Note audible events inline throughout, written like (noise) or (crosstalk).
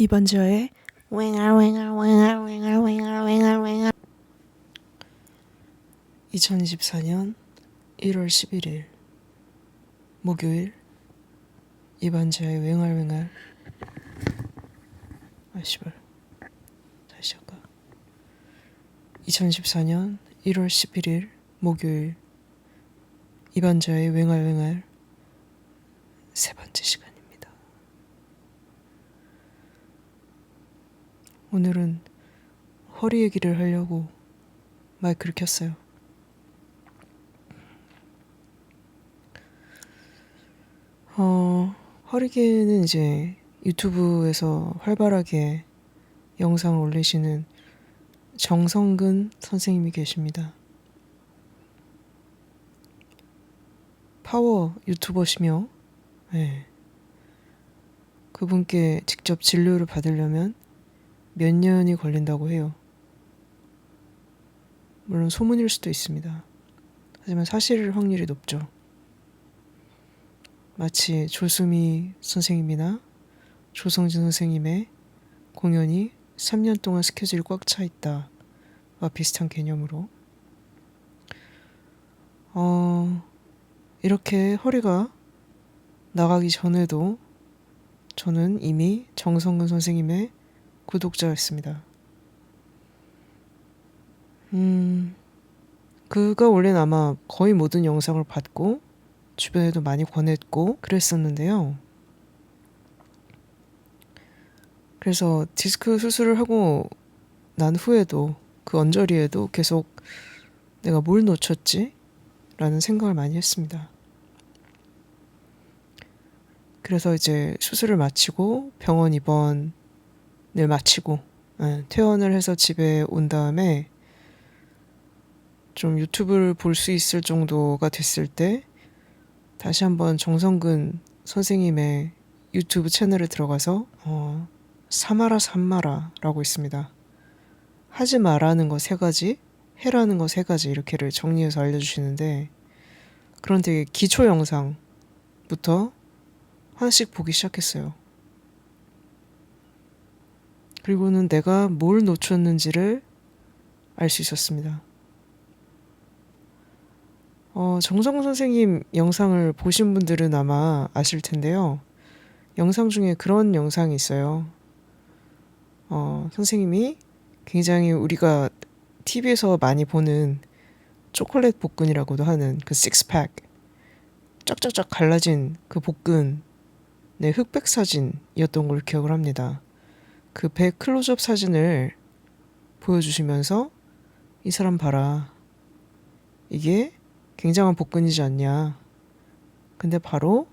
이번 주에. 윙알 윙알 윙알 윙알 윙알 윙알 윙알 2024년 1월 11일 목요일. 이반지하의 윙알윙알 아 씨발. 다시 할까? 2024년 1월 11일 목요일. 이반지하의 윙알윙알 세 번째 시간입니다 오늘은 허리 얘기를 하려고 마이크를 켰어요 어, 허리케는 이제 유튜브에서 활발하게 영상을 올리시는 정성근 선생님이 계십니다. 파워 유튜버시며, 예. 그분께 직접 진료를 받으려면 몇 년이 걸린다고 해요. 물론 소문일 수도 있습니다. 하지만 사실일 확률이 높죠. 마치 조수미 선생님이나 조성진 선생님의 공연이 3년 동안 스케줄이 꽉 차 있다와 비슷한 개념으로 어, 이렇게 허리가 나가기 전에도 저는 이미 정성근 선생님의 구독자였습니다. 음, 그가 원래는 아마 거의 모든 영상을 봤고 주변에도 많이 권했고 그랬었는데요. 그래서 디스크 수술을 하고 난 후에도 그 언저리에도 계속 내가 뭘 놓쳤지? 라는 생각을 많이 했습니다. 그래서 이제 수술을 마치고 병원 입원을 마치고 예, 퇴원을 해서 집에 온 다음에 좀 유튜브를 볼 수 있을 정도가 됐을 때 다시 한번 정성근 선생님의 유튜브 채널에 들어가서 어, 사마라 삼마라라고 있습니다. 하지 말라는 거 세 가지, 해라는 거 세 가지 이렇게를 정리해서 알려주시는데 그런 되게 기초 영상부터 하나씩 보기 시작했어요. 그리고는 내가 뭘 놓쳤는지를 알 수 있었습니다. 어, 정성 선생님 영상을 보신 분들은 아마 아실 텐데요. 영상 중에 그런 영상이 있어요. 어, 선생님이 굉장히 우리가 TV에서 많이 보는 초콜릿 복근이라고도 하는 그 식스팩 쫙쫙쫙 갈라진 그 복근의 흑백 사진이었던 걸 기억을 합니다. 그 배 클로즈업 사진을 보여주시면서 이 사람 봐라. 이게 굉장한 복근이지 않냐. 근데 바로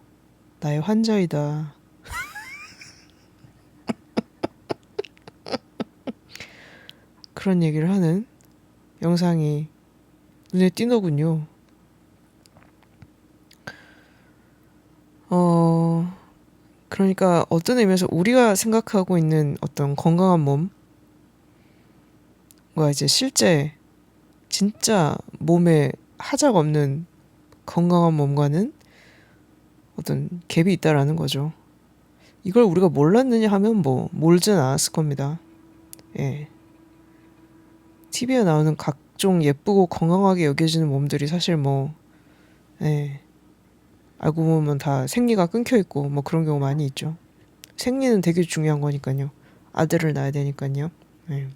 나의 환자이다. (laughs) 그런 얘기를 하는 영상이 눈에 띄더군요. 어, 그러니까 어떤 의미에서 우리가 생각하고 있는 어떤 건강한 몸과 이제 실제 진짜 몸에 하작 없는 건강한 몸과는 어떤 갭이 있다라는 거죠. 이걸 우리가 몰랐느냐 하면 뭐 몰진 않았을 겁니다. 예. TV에 나오는 각종 예쁘고 건강하게 여겨지는 몸들이 사실 뭐, 예. 알고 보면 다 생리가 끊겨 있고 뭐 그런 경우 많이 있죠. 생리는 되게 중요한 거니까요. 아들을 낳아야 되니까요. 예.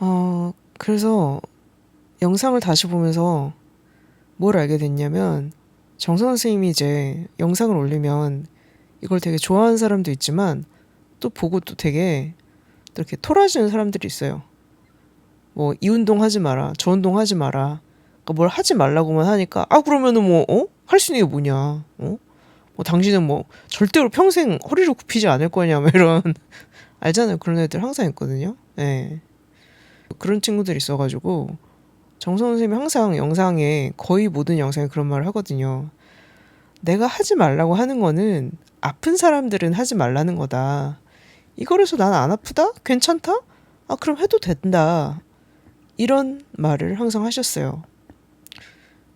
어, 그래서 영상을 다시 보면서 뭘 알게 됐냐면 정선 선생님이 이제 영상을 올리면 이걸 되게 좋아하는 사람도 있지만 또 보고 또 되게 또 이렇게 토라지는 사람들이 있어요. 뭐 이 운동 하지 마라, 저 운동 하지 마라. 그러니까 뭘 하지 말라고만 하니까 아 그러면은 뭐 어? 할 수 있는 게 뭐냐? 어? 뭐 당신은 뭐 절대로 평생 허리를 굽히지 않을 거냐? 뭐 이런 (laughs) 알잖아요. 그런 애들 항상 있거든요. 예. 네. 그런 친구들이 있어가지고 정선 선생님이 항상 영상에 거의 모든 영상에 그런 말을 하거든요. 내가 하지 말라고 하는 거는 아픈 사람들은 하지 말라는 거다. 이거라서 난 안 아프다? 괜찮다? 아, 그럼 해도 된다. 이런 말을 항상 하셨어요.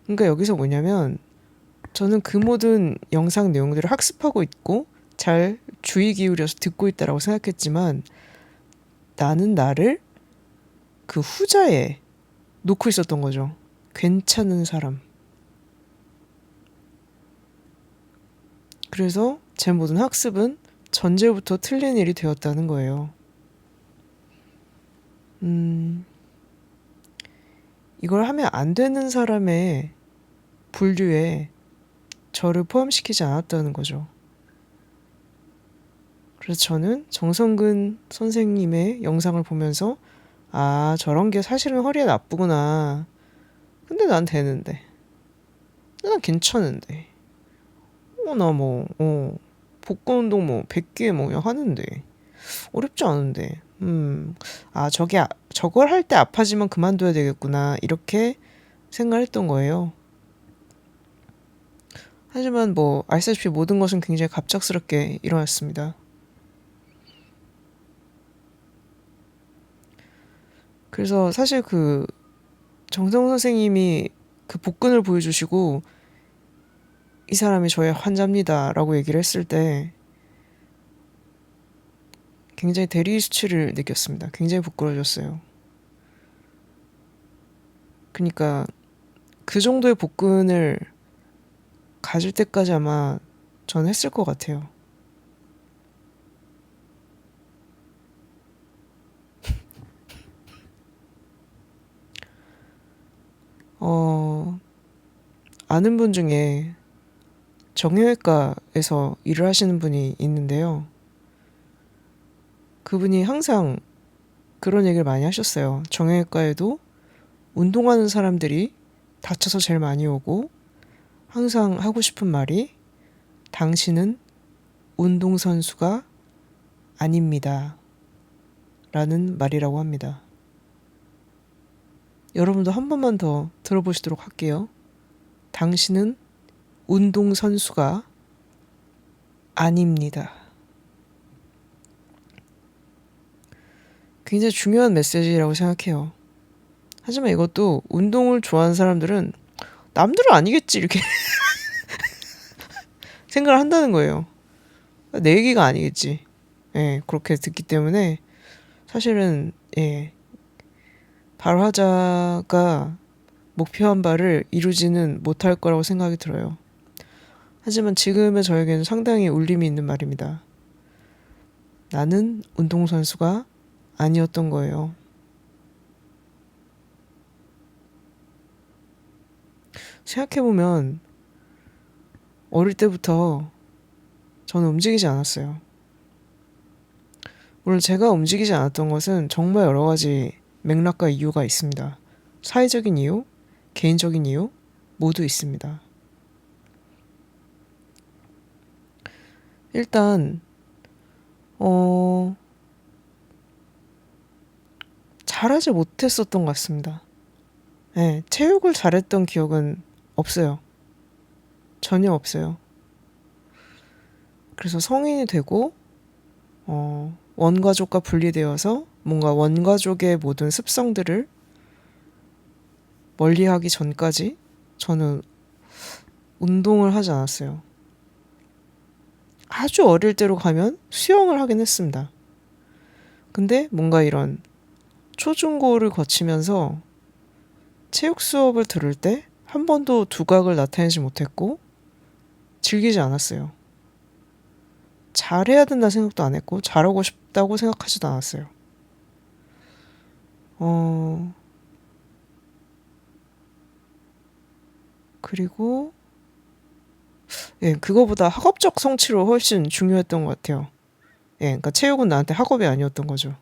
그러니까 여기서 뭐냐면 저는 그 모든 영상 내용들을 학습하고 있고 잘 주의 기울여서 듣고 있다라고 생각했지만 나는 나를 그 후자에 놓고 있었던 거죠. 괜찮은 사람. 그래서 제 모든 학습은 전제부터 틀린 일이 되었다는 거예요. 음, 이걸 하면 안 되는 사람의 분류에 저를 포함시키지 않았다는 거죠. 그래서 저는 정성근 선생님의 영상을 보면서 아, 저런 게 사실은 허리에 나쁘구나. 근데 난 되는데. 난 괜찮은데. 어, 나 뭐, 어, 복근 운동 뭐, 100개 뭐, 그냥 하는데. 어렵지 않은데. 음, 아, 저게, 아- 저걸 할 때 아파지면 그만둬야 되겠구나. 이렇게 생각했던 거예요. 하지만 뭐, 아시다시피 모든 것은 굉장히 갑작스럽게 일어났습니다. 그래서 사실 그 정성 선생님이 그 복근을 보여주시고 이 사람이 저의 환자입니다라고 얘기를 했을 때 굉장히 대리 수치를 느꼈습니다. 굉장히 부끄러워졌어요. 그러니까 그 정도의 복근을 가질 때까지 아마 전 했을 것 같아요. (laughs) 어, 아는 분 중에 정형외과에서 일을 하시는 분이 있는데요. 그분이 항상 그런 얘기를 많이 하셨어요. 정형외과에도 운동하는 사람들이 다쳐서 제일 많이 오고 항상 하고 싶은 말이 당신은 운동선수가 아닙니다. 라는 말이라고 합니다. 여러분도 한 번만 더 들어보시도록 할게요. 당신은 운동선수가 아닙니다. 굉장히 중요한 메시지라고 생각해요. 하지만 이것도 운동을 좋아하는 사람들은 남들은 아니겠지 이렇게 (laughs) 생각을 한다는 거예요. 내 얘기가 아니겠지. 예, 그렇게 듣기 때문에 사실은 예, 발화자가 목표한 바를 이루지는 못할 거라고 생각이 들어요. 하지만 지금의 저에게는 상당히 울림이 있는 말입니다. 나는 운동선수가 아니었던 거예요. 생각해보면 어릴 때부터 저는 움직이지 않았어요. 물론 제가 움직이지 않았던 것은 정말 여러 가지 맥락과 이유가 있습니다. 사회적인 이유, 개인적인 이유 모두 있습니다. 일단 어 잘하지 못했었던 것 같습니다. 네, 체육을 잘했던 기억은 없어요. 전혀 없어요. 그래서 성인이 되고 어, 원가족과 분리되어서 뭔가 원가족의 모든 습성들을 멀리하기 전까지 저는 운동을 하지 않았어요. 아주 어릴 때로 가면 수영을 하긴 했습니다. 근데 뭔가 이런 초중고를 거치면서 체육 수업을 들을 때 한 번도 두각을 나타내지 못했고 즐기지 않았어요. 잘해야 된다 생각도 안 했고 잘하고 싶다고 생각하지도 않았어요. 어 그리고 예, 그거보다 학업적 성취로 훨씬 중요했던 것 같아요. 예, 그러니까 체육은 나한테 학업이 아니었던 거죠.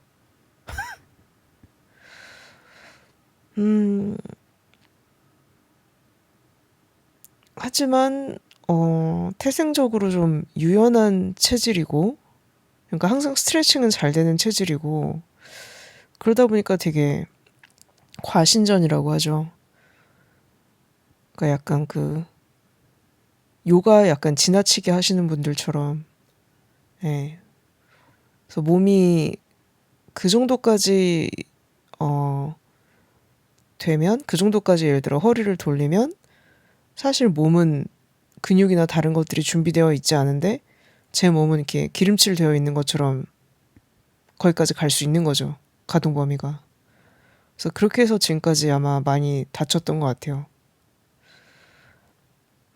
(laughs) 음, 하지만 어, 태생적으로 좀 유연한 체질이고, 그러니까 항상 스트레칭은 잘 되는 체질이고, 그러다 보니까 되게 과신전이라고 하죠. 그러니까 약간 그 요가 약간 지나치게 하시는 분들처럼, 예. 그래서 몸이 그 정도까지 어 되면 그 정도까지 예를 들어 허리를 돌리면 사실 몸은 근육이나 다른 것들이 준비되어 있지 않은데 제 몸은 이렇게 기름칠 되어 있는 것처럼 거기까지 갈 수 있는 거죠. 가동 범위가. 그래서 그렇게 해서 지금까지 아마 많이 다쳤던 것 같아요.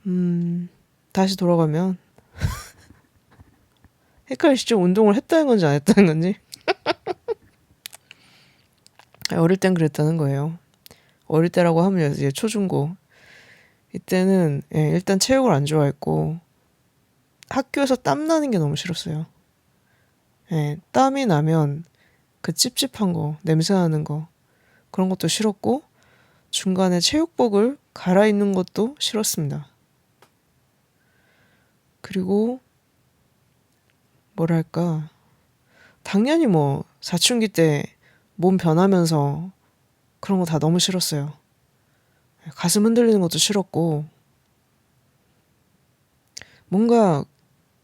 음, 다시 돌아가면 (laughs) 헷갈리시죠? 운동을 했다는 건지 안 했다는 건지. (laughs) 어릴 땐 그랬다는 거예요. 어릴 때라고 하면 이제 초중고. 이때는 예, 일단 체육을 안 좋아했고 학교에서 땀 나는 게 너무 싫었어요. 예, 땀이 나면 그 찝찝한 거, 냄새 나는 거 그런 것도 싫었고 중간에 체육복을 갈아입는 것도 싫었습니다. 그리고 뭐랄까 당연히 뭐 사춘기 때 몸 변하면서 그런 거 다 너무 싫었어요. 가슴 흔들리는 것도 싫었고 뭔가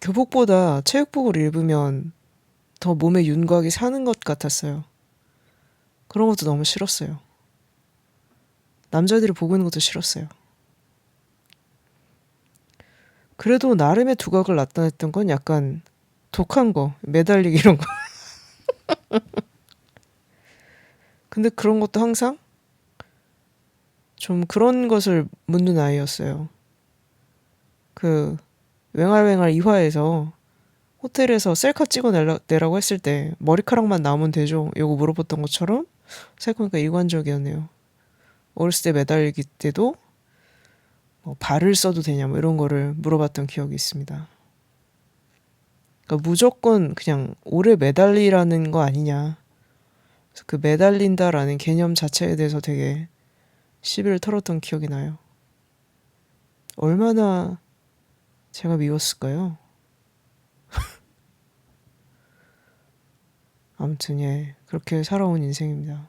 교복보다 체육복을 입으면 더 몸에 윤곽이 사는 것 같았어요. 그런 것도 너무 싫었어요. 남자들이 보고 있는 것도 싫었어요. 그래도 나름의 두각을 나타냈던 건 약간 독한 거, 매달리기 이런 거. (laughs) 근데 그런 것도 항상 좀 그런 것을 묻는 아이였어요. 그 웽알웽알 이화에서 호텔에서 셀카 찍어내라고 했을 때 머리카락만 나오면 되죠. 이거 물어봤던 것처럼 생각해보니까 일관적이었네요. 어렸을 때 매달리기 때도 뭐 발을 써도 되냐 뭐 이런 거를 물어봤던 기억이 있습니다. 그러니까 무조건 그냥 오래 매달리라는 거 아니냐. 그 매달린다라는 개념 자체에 대해서 되게 시비를 털었던 기억이 나요. 얼마나 제가 미웠을까요? (laughs) 아무튼 예 그렇게 살아온 인생입니다.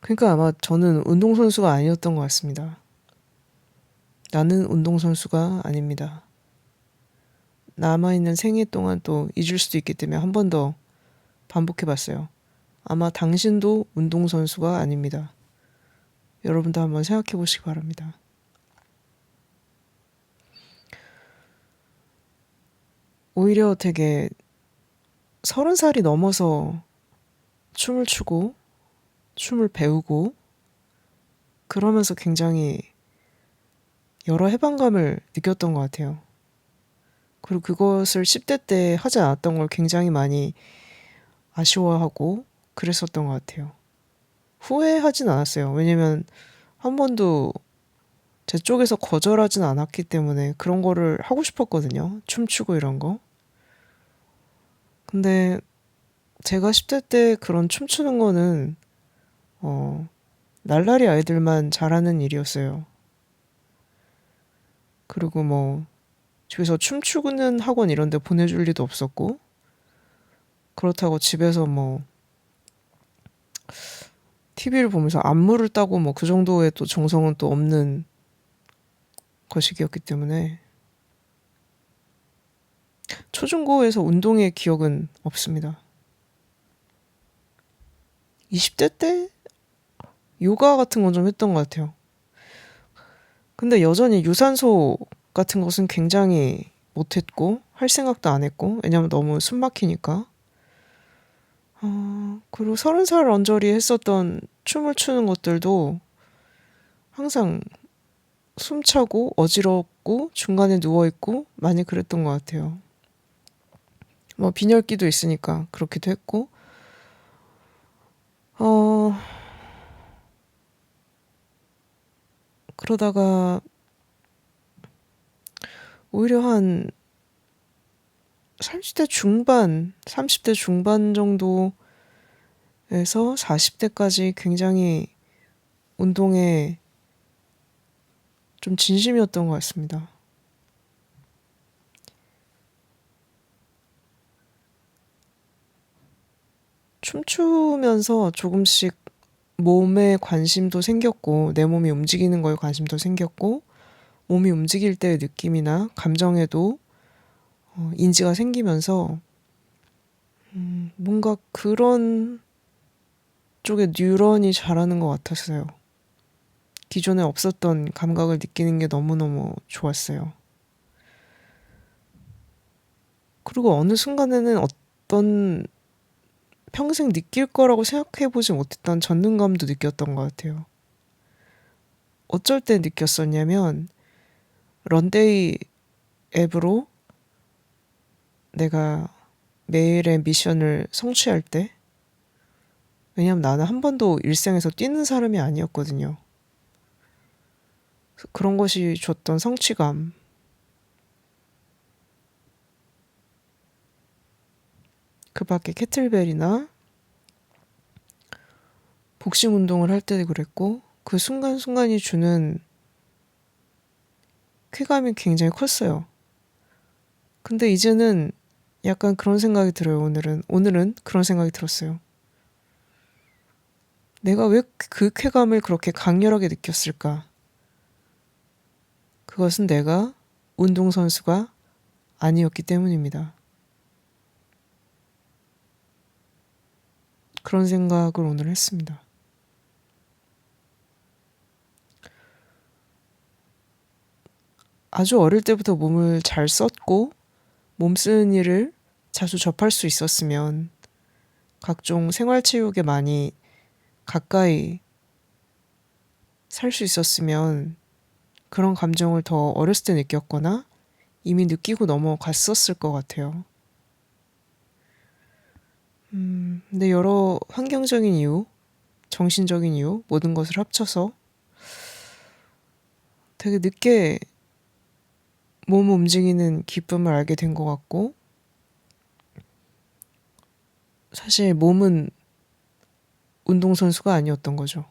그러니까 아마 저는 운동선수가 아니었던 것 같습니다. 나는 운동선수가 아닙니다. 남아있는 생애 동안 또 잊을 수도 있기 때문에 한 번 더 반복해 봤어요. 아마 당신도 운동선수가 아닙니다. 여러분도 한번 생각해 보시기 바랍니다. 오히려 되게 서른 살이 넘어서 춤을 추고 춤을 배우고 그러면서 굉장히 여러 해방감을 느꼈던 것 같아요. 그리고 그것을 10대 때 하지 않았던 걸 굉장히 많이 아쉬워하고 그랬었던 것 같아요. 후회하진 않았어요. 왜냐면 한 번도 제 쪽에서 거절하진 않았기 때문에 그런 거를 하고 싶었거든요. 춤추고 이런 거. 근데 제가 10대 때 그런 춤추는 거는 어, 날라리 아이들만 잘하는 일이었어요. 그리고 뭐 집에서 춤추는 학원 이런 데 보내줄 리도 없었고 그렇다고 집에서 뭐 TV를 보면서 안무를 따고 뭐 그 정도의 또 정성은 또 없는 것이기였기 때문에 초중고에서 운동의 기억은 없습니다. 20대 때 요가 같은 건 좀 했던 것 같아요. 근데 여전히 유산소 같은 것은 굉장히 못했고 할 생각도 안 했고 왜냐면 너무 숨 막히니까 어, 그리고 서른 살 언저리 했었던 춤을 추는 것들도 항상 숨차고 어지럽고 중간에 누워 있고 많이 그랬던 것 같아요. 뭐 빈혈기도 있으니까 그렇기도 했고 어 그러다가 오히려 한 30대 중반, 30대 중반 정도에서 40대까지 굉장히 운동에 좀 진심이었던 것 같습니다. 춤추면서 조금씩 몸에 관심도 생겼고, 내 몸이 움직이는 거에 관심도 생겼고, 몸이 움직일 때의 느낌이나 감정에도 어, 인지가 생기면서 음, 뭔가 그런 쪽에 뉴런이 자라는 것 같았어요. 기존에 없었던 감각을 느끼는 게 너무너무 좋았어요. 그리고 어느 순간에는 어떤 평생 느낄 거라고 생각해보지 못했던 전능감도 느꼈던 것 같아요. 어쩔 때 느꼈었냐면, 런데이 앱으로 내가 매일의 미션을 성취할 때, 왜냐면 나는 한 번도 일생에서 뛰는 사람이 아니었거든요. 그런 것이 줬던 성취감. 그 밖에 캐틀벨이나 복싱 운동을 할 때도 그랬고, 그 순간순간이 주는 쾌감이 굉장히 컸어요. 근데 이제는 약간 그런 생각이 들어요, 오늘은. 오늘은 그런 생각이 들었어요. 내가 왜 그 쾌감을 그렇게 강렬하게 느꼈을까? 그것은 내가 운동선수가 아니었기 때문입니다. 그런 생각을 오늘 했습니다. 아주 어릴 때부터 몸을 잘 썼고 몸 쓰는 일을 자주 접할 수 있었으면 각종 생활체육에 많이 가까이 살 수 있었으면 그런 감정을 더 어렸을 때 느꼈거나 이미 느끼고 넘어갔었을 것 같아요. 음, 근데 여러 환경적인 이유, 정신적인 이유, 모든 것을 합쳐서 되게 늦게 몸 움직이는 기쁨을 알게 된 것 같고, 사실 몸은 운동선수가 아니었던 거죠.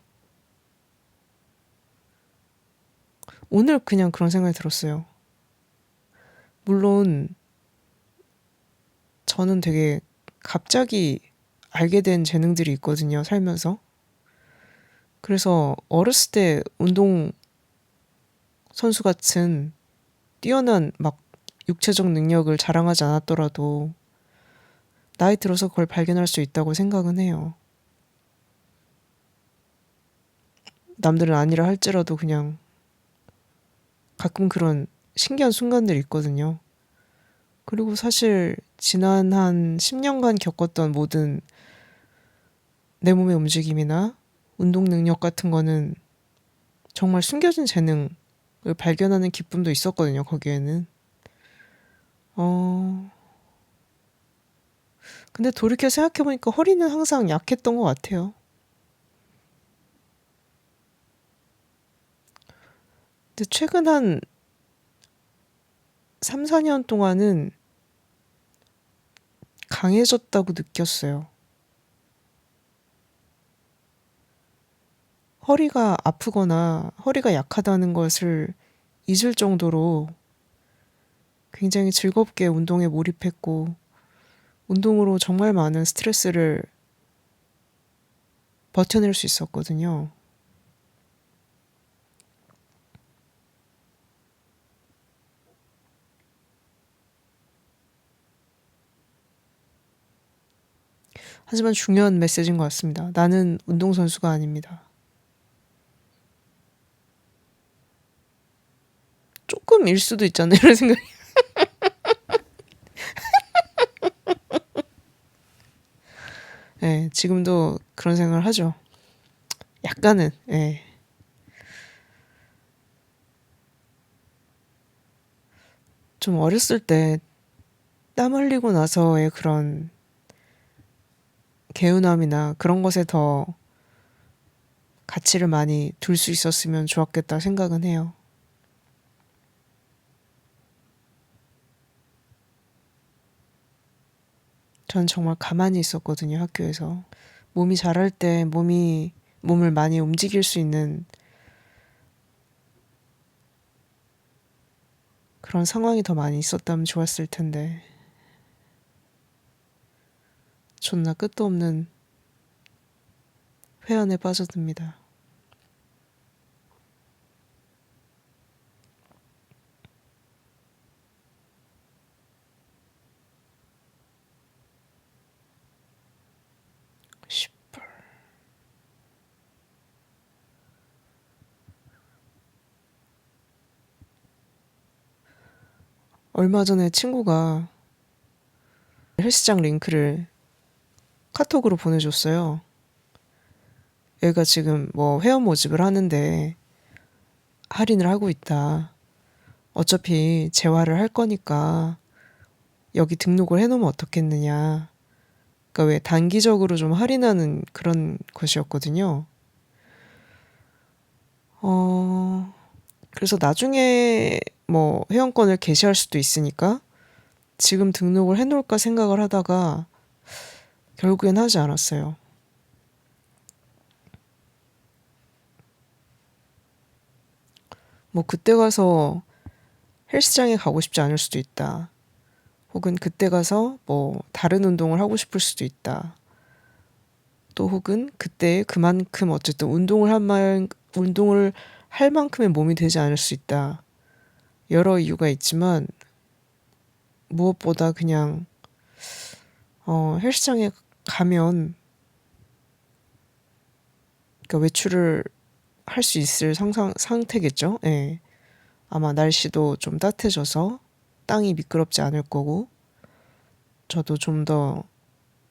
오늘 그냥 그런 생각이 들었어요. 물론, 저는 되게 갑자기 알게 된 재능들이 있거든요, 살면서. 그래서 어렸을 때 운동 선수 같은 뛰어난 막 육체적 능력을 자랑하지 않았더라도 나이 들어서 그걸 발견할 수 있다고 생각은 해요. 남들은 아니라 할지라도 그냥 가끔 그런 신기한 순간들이 있거든요. 그리고 사실 지난 한 10년간 겪었던 모든 내 몸의 움직임이나 운동 능력 같은 거는 정말 숨겨진 재능을 발견하는 기쁨도 있었거든요, 거기에는. 어, 근데 돌이켜 생각해보니까 허리는 항상 약했던 것 같아요. 근데 최근 한 3, 4년 동안은 강해졌다고 느꼈어요. 허리가 아프거나 허리가 약하다는 것을 잊을 정도로 굉장히 즐겁게 운동에 몰입했고, 운동으로 정말 많은 스트레스를 버텨낼 수 있었거든요. 하지만 중요한 메시지인 것 같습니다. 나는 운동선수가 아닙니다. 조금 일 수도 있잖아요. 이런 생각이. 네, (laughs) 지금도 그런 생각을 하죠. 약간은, 예. 네. 좀 어렸을 때 땀 흘리고 나서의 그런 개운함이나 그런 것에 더 가치를 많이 둘 수 있었으면 좋았겠다 생각은 해요. 전 정말 가만히 있었거든요, 학교에서. 몸이 자랄 때 몸이, 몸을 많이 움직일 수 있는 그런 상황이 더 많이 있었다면 좋았을 텐데. 존나 끝도 없는 회한에 빠져듭니다. 얼마 전에 친구가 헬스장 링크를 카톡으로 보내줬어요. 얘가 지금 뭐 회원 모집을 하는데 할인을 하고 있다. 어차피 재활을 할 거니까 여기 등록을 해놓으면 어떻겠느냐. 그러니까 왜 단기적으로 좀 할인하는 그런 것이었거든요. 어, 그래서 나중에 뭐 회원권을 개시할 수도 있으니까 지금 등록을 해놓을까 생각을 하다가 결국엔 하지 않았어요. 뭐 그때 가서 헬스장에 가고 싶지 않을 수도 있다. 혹은 그때 가서 뭐 다른 운동을 하고 싶을 수도 있다. 또 혹은 그때 그만큼 어쨌든 운동을 한 말, 운동을 할 만큼의 몸이 되지 않을 수 있다. 여러 이유가 있지만 무엇보다 그냥 어, 헬스장에 가면 그러니까 외출을 할 수 있을 상상, 상태겠죠. 예. 아마 날씨도 좀 따뜻해져서 땅이 미끄럽지 않을 거고 저도 좀 더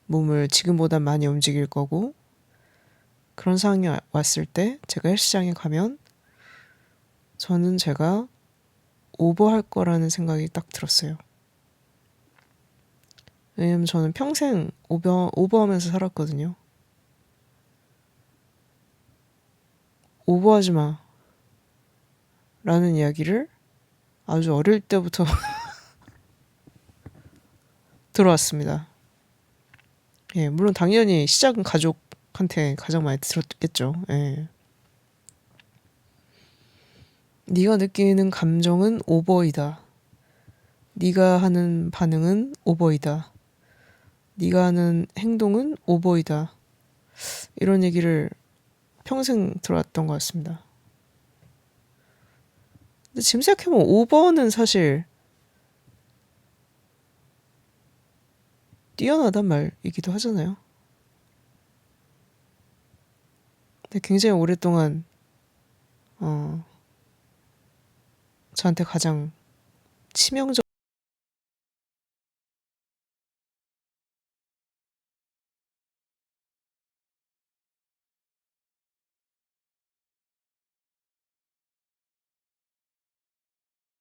몸을 지금보다 많이 움직일 거고 그런 상황이 와- 왔을 때 제가 헬스장에 가면 저는 제가 오버할 거라는 생각이 딱 들었어요. 왜냐면 저는 평생 오버, 오버하면서 살았거든요. 오버하지 마. 라는 이야기를 아주 어릴 때부터 (laughs) 들어왔습니다. 예, 물론 당연히 시작은 가족한테 가장 많이 들었겠죠. 예. 네가 느끼는 감정은 오버이다. 네가 하는 반응은 오버이다. 네가 하는 행동은 오버이다. 이런 얘기를 평생 들어왔던 것 같습니다. 근데 지금 생각해보면 오버는 사실 뛰어나단 말이기도 하잖아요. 근데 굉장히 오랫동안 어, 저한테 가장 치명적